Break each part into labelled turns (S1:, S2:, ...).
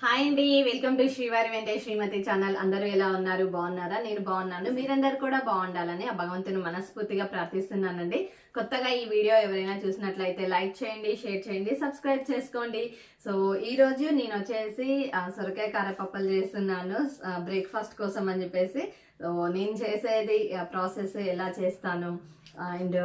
S1: Hi అండి welcome to శ్రీవారి వెంకటేష్ శ్రీమతి channel. అందరూ ఎలా ఉన్నారు? బాగున్నారా? నేను బాగున్నాను. మీరందరూ కూడా బాగుండాలని ఆ భగవంతుని మనస్ఫూర్తిగా ప్రార్థిస్తున్నానండి. కొత్తగా ఈ వీడియో ఎవరైనా చూసినట్లయితే లైక్ చేయండి షేర్ చేయండి సబ్స్క్రైబ్ చేసుకోండి. సో ఈరోజు నేను వచ్చేసి సొరకాయ కారపప్పలు చేస్తున్నాను. బ్రేక్ఫాస్ట్ కోసం అని చెప్పేసి. సో నేను చేసేది ప్రాసెస్ ఎలా చేస్తాను అండ్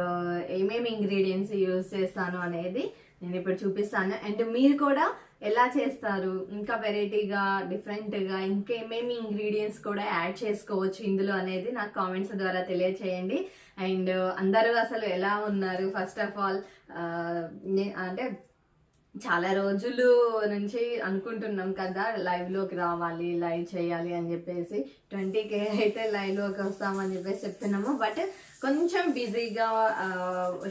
S1: ఏమేమి ఇంగ్రీడియంట్స్ యూజ్ చేస్తాను అనేది నేను ఇప్పుడు చూపిస్తాను. అండ్ మీరు కూడా ఎలా చేస్తారు? ఇంకా వెరైటీగా డిఫరెంట్గా ఇంకేమేమి ఇంగ్రీడియంట్స్ కూడా యాడ్ చేసుకోవచ్చు ఇందులో అనేది నాకు కామెంట్స్ ద్వారా తెలియచేయండి. అండ్ అందరూ అసలు ఎలా ఉన్నారు? ఫస్ట్ ఆఫ్ ఆల్ అంటే చాలా రోజులు నుంచి అనుకుంటున్నాం కదా లైవ్లోకి రావాలి లైవ్ చేయాలి అని చెప్పేసి. ట్వంటీ కే అయితే లైవ్లోకి వస్తామని చెప్పేసి చెప్తున్నాము బట్ కొంచెం బిజీగా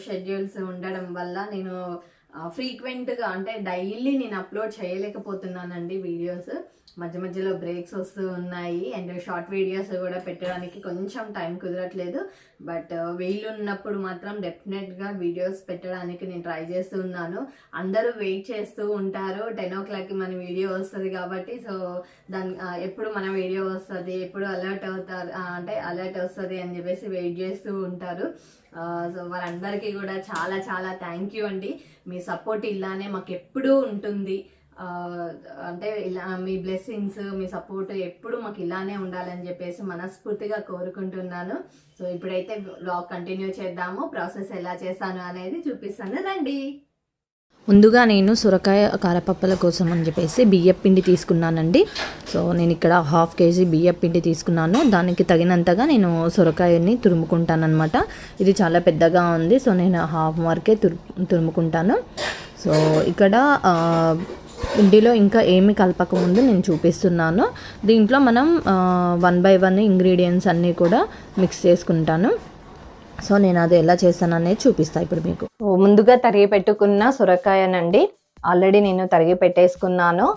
S1: షెడ్యూల్స్ ఉండడం వల్ల నేను ఫ్రీక్వెంట్గా అంటే డైలీ నేను అప్లోడ్ చేయలేకపోతున్నానండి వీడియోస్ మధ్య మధ్యలో బ్రేక్స్ వస్తూ ఉన్నాయి అండ్ షార్ట్ వీడియోస్ కూడా పెట్టడానికి కొంచెం టైం కుదరట్లేదు. బట్ వీలు ఉన్నప్పుడు మాత్రం డెఫినెట్గా వీడియోస్ పెట్టడానికి నేను ట్రై చేస్తూ ఉన్నాను. అందరూ వెయిట్ చేస్తూ ఉంటారు. టెన్ ఓ క్లాక్కి మన వీడియో వస్తుంది కాబట్టి సో దాని ఎప్పుడు మన వీడియో వస్తుంది ఎప్పుడు అలర్ట్ అవుతారు అంటే అలర్ట్ వస్తుంది అని చెప్పేసి వెయిట్ చేస్తూ ఉంటారు. సో వారందరికీ కూడా చాలా చాలా థ్యాంక్ యూ అండి. మీ సపోర్ట్ ఇలానే మాకు ఎప్పుడూ ఉంటుంది అంటే ఇలా మీ బ్లెస్సింగ్స్ మీ సపోర్ట్ ఎప్పుడు మాకు ఇలానే ఉండాలని చెప్పేసి మనస్ఫూర్తిగా కోరుకుంటున్నాను. సో ఇప్పుడైతే బ్లాగ్ కంటిన్యూ చేద్దాము. ప్రాసెస్ ఎలా చేస్తాను అనేది చూపిస్తాను. రండి.
S2: ముందుగా నేను సొరకాయ కారపప్పల కోసం అని చెప్పేసి బియ్యం పిండి తీసుకున్నానండి. సో నేను ఇక్కడ హాఫ్ కేజీ బియ్యం పిండి తీసుకున్నాను. దానికి తగినంతగా నేను సొరకాయని తురుముకుంటానమాట ఇది చాలా పెద్దగా ఉంది సో నేను హాఫ్ వరకే తురు తురుముకుంటాను. సో ఇక్కడ పిండిలో ఇంకా ఏమి కలపకముందు నేను చూపిస్తున్నాను. దీంట్లో మనం వన్ బై వన్ ఇంగ్రీడియంట్స్ అన్నీ కూడా మిక్స్ చేసుకుంటాను. సో నేను అది ఎలా చేస్తాను అనేది చూపిస్తాను ఇప్పుడు మీకు.
S1: ముందుగా తరిగి పెట్టుకున్న సొరకాయనండి. ఆల్రెడీ నేను తరిగి పెట్టేసుకున్నాను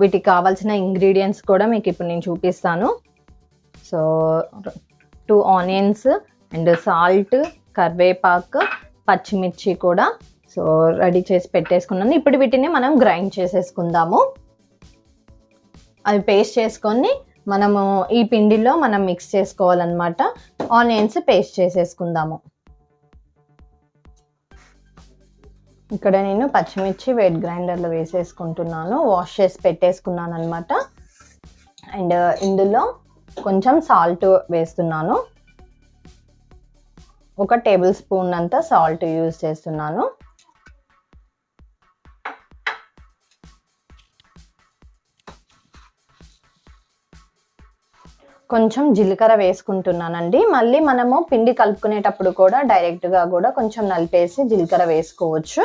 S1: వీటికి కావాల్సిన ఇంగ్రీడియంట్స్ కూడా మీకు ఇప్పుడు నేను చూపిస్తాను. So two onions and salt కరివేపాకు పచ్చిమిర్చి కూడా. సో రెడీ చేసి పెట్టేసుకున్నాను. ఇప్పుడు వీటిని మనం గ్రైండ్ చేసేసుకుందాము. అవి పేస్ట్ చేసుకొని మనము ఈ పిండిలో మనం మిక్స్ చేసుకోవాలన్నమాట. ఆనియన్స్ పేస్ట్ చేసేసుకుందాము. ఇక్కడ నేను పచ్చిమిర్చి వెయిట్ గ్రైండర్లో వేసేసుకుంటున్నాను. వాష్ చేసి పెట్టేసుకున్నాను అనమాట అండ్ uh, ఇందులో కొంచెం సాల్ట్ వేస్తున్నాను. ఒక టేబుల్ స్పూన్ అంతా సాల్ట్ యూజ్ చేస్తున్నాను. కొంచెం జీలకర్ర వేసుకుంటున్నానండి. మళ్ళీ మనము పిండి కలుపుకునేటప్పుడు కూడా డైరెక్ట్గా కూడా కొంచెం నలిపేసి జీలకర్ర వేసుకోవచ్చు.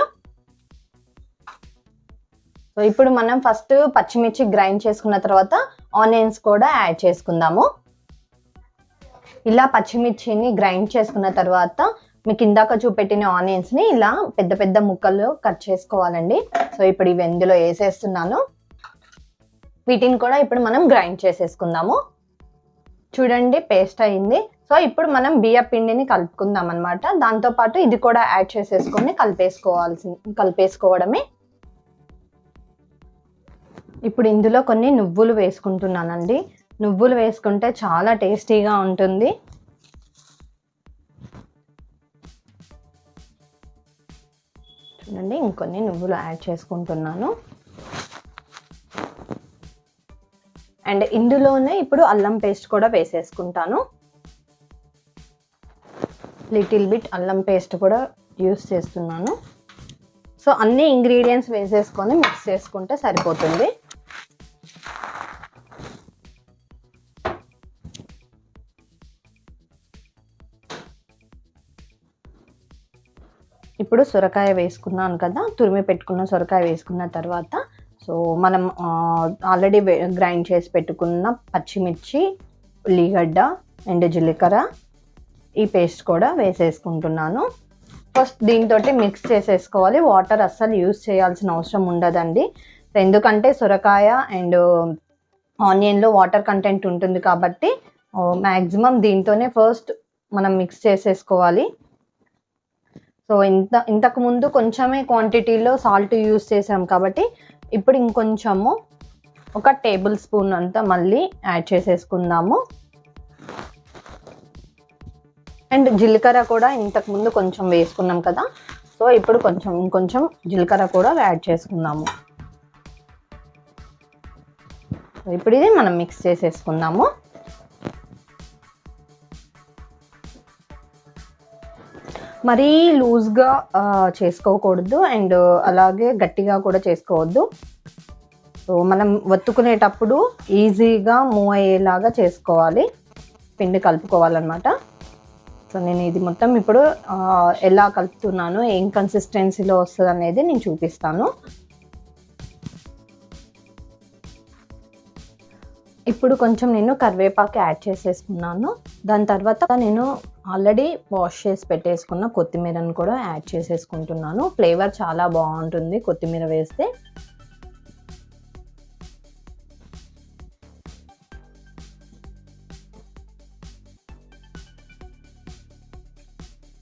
S1: సో ఇప్పుడు మనం ఫస్ట్ పచ్చిమిర్చి గ్రైండ్ చేసుకున్న తర్వాత ఆనియన్స్ కూడా యాడ్ చేసుకుందాము. ఇలా పచ్చిమిర్చిని గ్రైండ్ చేసుకున్న తర్వాత మీకు ఇందాక చూపెట్టిన ఆనియన్స్ని ఇలా పెద్ద పెద్ద ముక్కలు కట్ చేసుకోవాలండి. సో ఇప్పుడు ఇవి ఎందులో వేసేస్తున్నాను. వీటిని కూడా ఇప్పుడు మనం గ్రైండ్ చేసేసుకుందాము. చూడండి పేస్ట్ అయింది. సో ఇప్పుడు మనం బియ్య పిండిని కలుపుకుందాం అనమాట దాంతోపాటు ఇది కూడా యాడ్ చేసేసుకొని కలిపేసుకోవాల్సి కలిపేసుకోవడమే. ఇప్పుడు ఇందులో కొన్ని నువ్వులు వేసుకుంటున్నానండి. నువ్వులు వేసుకుంటే చాలా టేస్టీగా ఉంటుంది. చూడండి ఇంకొన్ని నువ్వులు యాడ్ చేసుకుంటున్నాను. అండ్ ఇందులోనే ఇప్పుడు అల్లం పేస్ట్ కూడా వేసేసుకుంటాను. లిటిల్ బిట్ అల్లం పేస్ట్ కూడా యూస్ చేస్తున్నాను. సో అన్ని ఇంగ్రీడియంట్స్ వేసేసుకొని మిక్స్ చేసుకుంటే సరిపోతుంది. ఇప్పుడు సొరకాయ వేసుకున్నాను కదా తురిమి పెట్టుకున్న సొరకాయ వేసుకున్న తర్వాత సో మనం ఆల్రెడీ గ్రైండ్ చేసి పెట్టుకున్న పచ్చిమిర్చి ఉల్లిగడ్డ అండ్ జీలకర్ర ఈ పేస్ట్ కూడా వేసేసుకుంటున్నాను. ఫస్ట్ దీంతో మిక్స్ చేసేసుకోవాలి. వాటర్ అస్సలు యూజ్ చేయాల్సిన అవసరం ఉండదండి. ఎందుకంటే సొరకాయ అండ్ ఆనియన్లో వాటర్ కంటెంట్ ఉంటుంది కాబట్టి మ్యాక్సిమం దీంతోనే ఫస్ట్ మనం మిక్స్ చేసేసుకోవాలి. సో ఇంత ఇంతకుముందు కొంచెమే క్వాంటిటీలో సాల్ట్ యూస్ చేసాం కాబట్టి ఇప్పుడు ఇంకొంచెము ఒక టేబుల్ స్పూన్ అంతా మళ్ళీ యాడ్ చేసేసుకుందాము. అండ్ జీలకర్ర కూడా ఇంతకుముందు కొంచెం వేసుకున్నాం కదా సో ఇప్పుడు కొంచెం ఇంకొంచెం జీలకర్ర కూడా యాడ్ చేసుకుందాము. ఇప్పుడు ఇది మనం మిక్స్ చేసేసుకుందాము. మరీ లూజ్గా చేసుకోకూడదు. అండ్ అలాగే గట్టిగా కూడా చేసుకోవద్దు. సో మనం వత్తుకునేటప్పుడు ఈజీగా మూవ్ అయ్యేలాగా చేసుకోవాలి. పిండి కలుపుకోవాలన్నమాట. సో నేను ఇది మొత్తం ఇప్పుడు ఎలా కలుపుతున్నాను ఏం కన్సిస్టెన్సీలో వస్తుంది అనేది నేను చూపిస్తాను. ఇప్పుడు కొంచెం నేను కరివేపాకు యాడ్ చేసేసుకున్నాను. దాని తర్వాత నేను ఆల్రెడీ వాష్ చేసి పెట్టేసుకున్న కొత్తిమీరను కూడా యాడ్ చేసేసుకుంటున్నాను. ఫ్లేవర్ చాలా బాగుంటుంది కొత్తిమీర వేస్తే.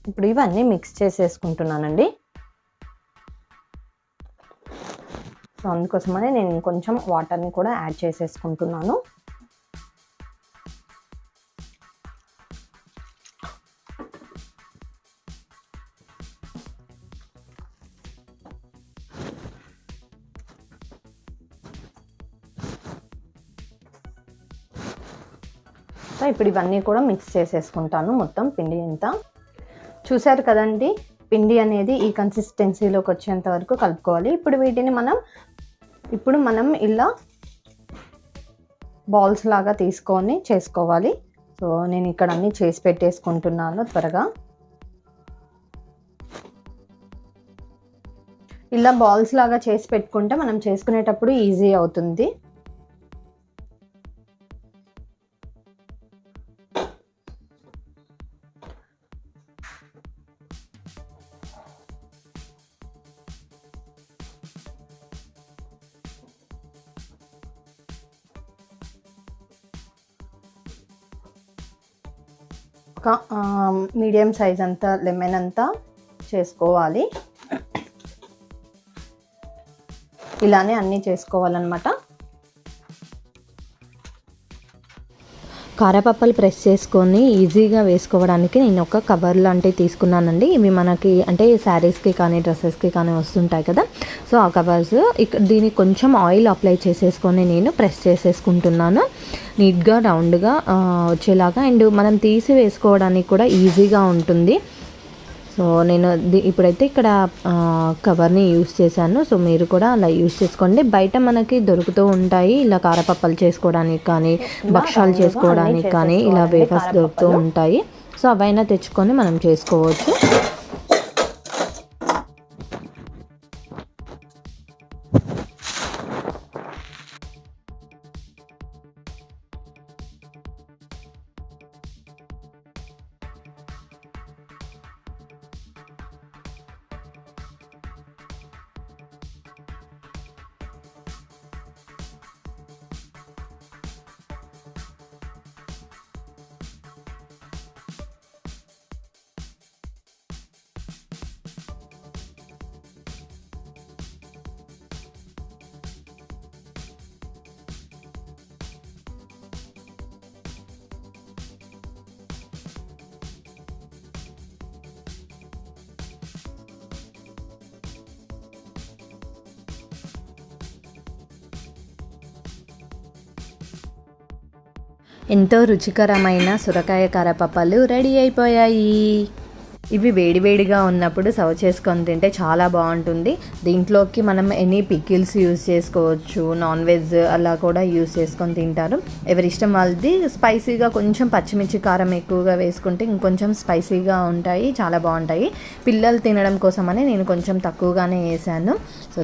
S1: ఇప్పుడు ఇవన్నీ మిక్స్ చేసేసుకుంటున్నానండి. సో అందుకోసమనే నేను కొంచెం వాటర్ని కూడా యాడ్ చేసేసుకుంటున్నాను. సో ఇప్పుడు ఇవన్నీ కూడా మిక్స్ చేసేసుకుంటాను మొత్తం పిండి అంతా. చూసారు కదండి పిండి అనేది ఈ కన్సిస్టెన్సీలోకి వచ్చేంత వరకు కలుపుకోవాలి. ఇప్పుడు వీటిని మనం ఇప్పుడు మనం ఇలా బాల్స్ లాగా తీసుకొని చేసుకోవాలి. సో నేను ఇక్కడ అన్ని చేసి పెట్టేసుకుంటున్నాను త్వరగా. ఇలా బాల్స్ లాగా చేసి పెట్టుకుంటే మనం చేసుకునేటప్పుడు ఈజీ అవుతుంది. ఒక మీడియం సైజ్ అంతా లెమన్ అంతా చేసుకోవాలి. ఇలానే అన్నీ చేసుకోవాలన్నమాట. కారపప్పలు ప్రెస్ చేసుకొని ఈజీగా వేసుకోవడానికి నేను ఒక కవర్ లాంటివి తీసుకున్నానండి. ఇవి మనకి అంటే శారీస్కి కానీ డ్రెస్సెస్కి కానీ వస్తుంటాయి కదా. సో ఆ కవర్స్ ఇక దీనికి కొంచెం ఆయిల్ అప్లై చేసేసుకొని నేను ప్రెస్ చేసేసుకుంటున్నాను. నీట్గా రౌండ్గా వచ్చేలాగా. అండ్ మనం తీసి వేసుకోవడానికి కూడా ఈజీగా ఉంటుంది. సో నేను ఇప్పుడైతే ఇక్కడ కవర్ని యూస్ చేశాను. సో మీరు కూడా అలా యూస్ చేసుకోండి. బయట మనకి దొరుకుతూ ఉంటాయి. ఇలా కారపప్పలు చేసుకోవడానికి కానీ భక్షాలు చేసుకోవడానికి కానీ ఇలా వేఫర్స్ దొరుకుతూ ఉంటాయి. సో అవైనా తెచ్చుకొని మనం చేసుకోవచ్చు. ఎంతో రుచికరమైన సొరకాయ కారపప్పలు రెడీ అయిపోయాయి. ఇవి వేడివేడిగా ఉన్నప్పుడు సర్వ్ చేసుకొని తింటే చాలా బాగుంటుంది. దీంట్లోకి మనం ఎనీ పికిల్స్ యూస్ చేసుకోవచ్చు నాన్ వెజ్ అలా కూడా యూస్ చేసుకొని తింటారు. ఎవరిష్టం వాళ్ళది స్పైసీగా కొంచెం పచ్చిమిర్చి కారం ఎక్కువగా వేసుకుంటే ఇంకొంచెం స్పైసీగా ఉంటాయి చాలా బాగుంటాయి. పిల్లలు తినడం కోసమని నేను కొంచెం తక్కువగానే వేసాను. సో